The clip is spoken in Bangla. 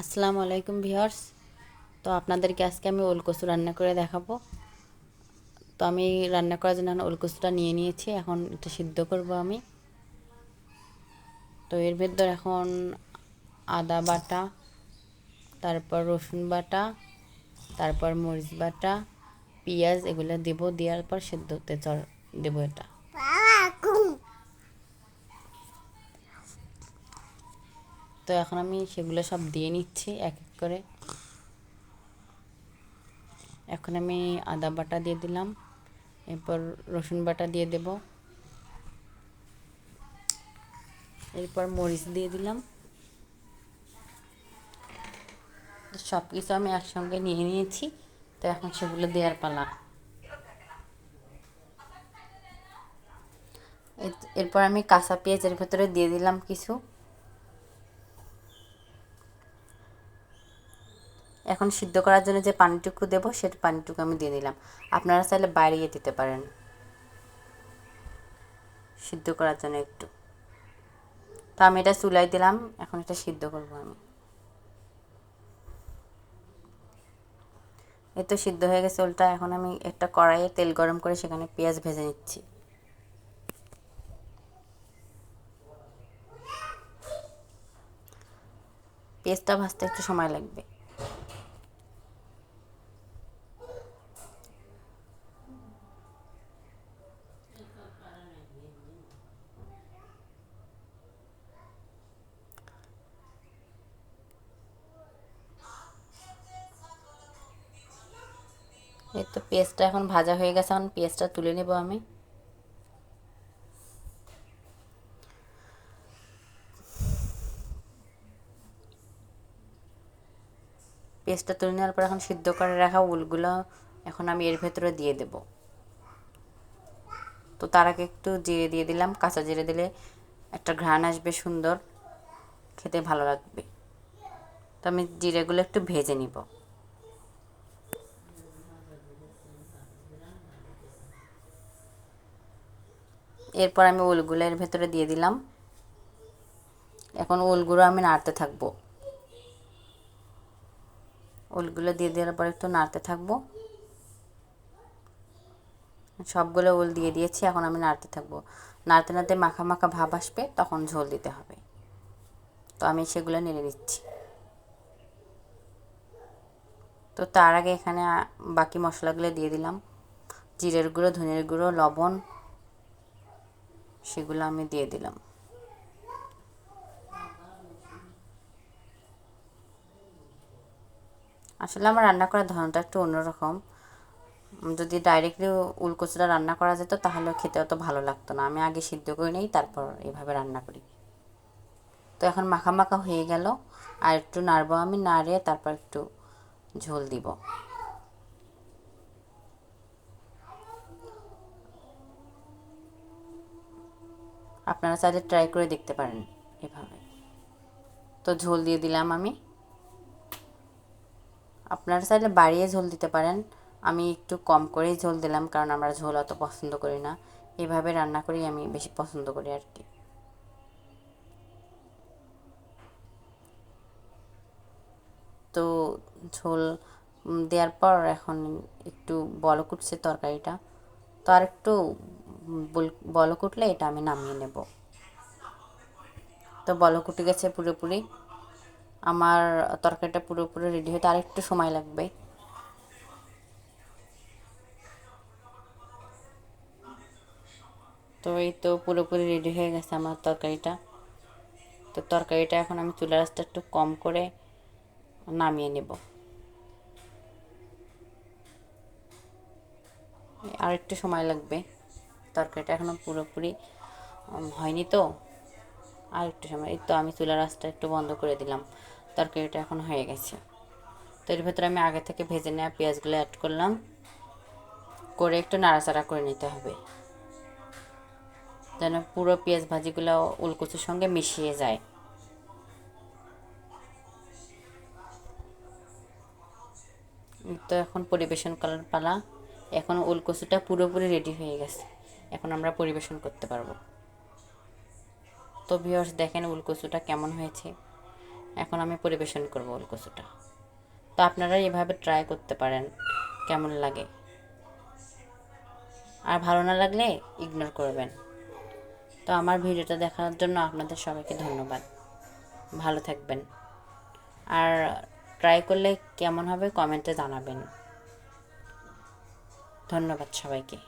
আসসালামু আলাইকুম ভিউয়ার্স। তো আপনাদেরকে আজকে আমি ওল কচু রান্না করে দেখাবো। তো আমি রান্না করার জন্য এখন ওল কচুটা নিয়ে নিয়েছি, এখন এটা সিদ্ধ করব আমি। তো এর ভেতর এখন আদা বাটা, তারপর রসুন বাটা, তারপর মরিচ বাটা, পেঁয়াজ এগুলো দেবো, দেওয়ার পর সেদ্ধ হতে চর দেবো এটা। তো এখন আমি সেগুলো সব দিয়ে নিচ্ছি এক এক করে। এখন আমি আদা বাটা দিয়ে দিলাম, এরপর রসুন বাটা দিয়ে দেব। এরপর মরিচ দিয়ে দিলাম। সব কিছু আমি একসঙ্গে নিয়ে নিয়েছি, তো এখন সেগুলো দেওয়ার পালা। এরপর আমি কাঁচা পেঁয়াজের ভেতরে দিয়ে দিলাম কিছু। এখন সিদ্ধ করার জন্য যে পানিটুকু দেব, সেটা পানিটুকু আমি দিয়ে দিলাম। আপনারা চাইলে বাড়িয়ে দিতে পারেন। সিদ্ধ করার জন্য একটু। তো আমি এটা চুলাই দিলাম, এখন এটা সিদ্ধ করব আমি। এই তো সিদ্ধ হয়ে গেছে ওলটা এখন আমি একটা কড়াইয়ে তেল গরম করে সেখানে পেঁয়াজ ভেজে নিচ্ছি। পেঁয়াজটা ভাজতে একটু সময় লাগবে। এই তো পেঁয়াজটা এখন ভাজা হয়ে গেছে, এখন পেঁয়াজটা তুলে নেব আমি। পেস্টটা তুলে নেওয়ার পর এখন সিদ্ধ করে রাখা উলগুলো এখন আমি এর ভেতরে দিয়ে দেব। তো তার আগে একটু জিরে দিয়ে দিলাম, কাঁচা জিরে দিলে একটা ঘ্রাণ আসবে সুন্দর, খেতে ভালো লাগবে। তো আমি জিরেগুলো একটু ভেজে নিব। এরপর আমি ওলগুলো এর ভেতরে দিয়ে দিলাম। এখন ওলগুলো আমি নাড়তে থাকব। ওলগুলো দিয়ে দেওয়ার পর একটু নাড়তে থাকব। সবগুলো ওল দিয়ে দিয়েছি, এখন আমি নাড়তে থাকব। নাড়তে নাড়তে মাখা মাখা ভাব আসবে, তখন ঝোল দিতে হবে। তো আমি সেগুলো নেড়ে দিচ্ছি তো তার আগে এখানে বাকি মশলাগুলো দিয়ে দিলাম। জিরের গুঁড়ো, ধনের গুঁড়ো, লবণ সেগুলো আমি দিয়ে দিলাম। আসলে আমার রান্না করার ধরনটা একটু অন্যরকম। যদি ডাইরেক্টলি উলকচুটা রান্না করা যেত, তাহলে খেতে অত ভালো লাগতো না। আমি আগে সিদ্ধ করে নিই, তারপর এভাবে রান্না করি। তো এখন মাখা মাখা হয়ে গেল। আর একটু নাড়বো আমি নাড়ে তারপর একটু ঝোল দিব। আপনারা চাইলে ট্রাই করে দেখতে পারেন এভাবে। তো ঝোল দিয়ে দিলাম আমি। আপনারা চাইলে বাড়িয়ে ঝোল দিতে পারেন। আমি একটু কম করেই ঝোল দিলাম, কারণ আমরা ঝোল অত পছন্দ করি না। এভাবে রান্না করি আমি বেশি পছন্দ করি আর কি। তো ঝোল দেওয়ার পর এখন একটু বলক উঠছে তরকারিটা। তো আর একটু বলক উঠলে এটা আমি নামিয়ে নেব। তো বলক উঠে গেছে পুরোপুরি। আমার তরকারিটা পুরোপুরি রেডি হতে আরেকটু সময় লাগবে। তো এই তো পুরোপুরি রেডি হয়ে গেছে আমার তরকারিটা। তো তরকারিটা এখন আমি চুলা রাসটা একটু কম করে নামিয়ে নেব। আর একটু সময় লাগবে। তরকারিটা এখনও পুরোপুরি হয়নি তো। আর একটু সময়, এই তো আমি চুলার আঁচটা একটু বন্ধ করে দিলাম। তরকারিটা এখন হয়ে গেছে। তো এর ভেতরে আমি আগে থেকে ভেজে নেওয়া পেঁয়াজগুলো অ্যাড করলাম। করে একটু নাড়াচাড়া করে নিতে হবে। যেন পুরো পেঁয়াজ ভাজিগুলো উলকুচুর সঙ্গে মিশিয়ে যায়। তো এখন পরিবেশন করার পালা। এখন উলকচুটা পুরোপুরি রেডি হয়ে গেছে। এখন আমরা পরিবেশন করতে পারব। তো ভিউয়ার্স দেখেন উলকচুটা কেমন হয়েছে। এখন আমি পরিবেশন করব ওল কচুটা তো আপনারা এভাবে ট্রাই করতে পারেন, কেমন লাগে। আর ভালো না লাগলে ইগনোর করবেন। তো আমার ভিডিওটা দেখার জন্য আপনাদের সবাইকে ধন্যবাদ। ভালো থাকবেন। আর ট্রাই করলে কেমন হবে কমেন্টে জানাবেন। ধন্যবাদ সবাইকে।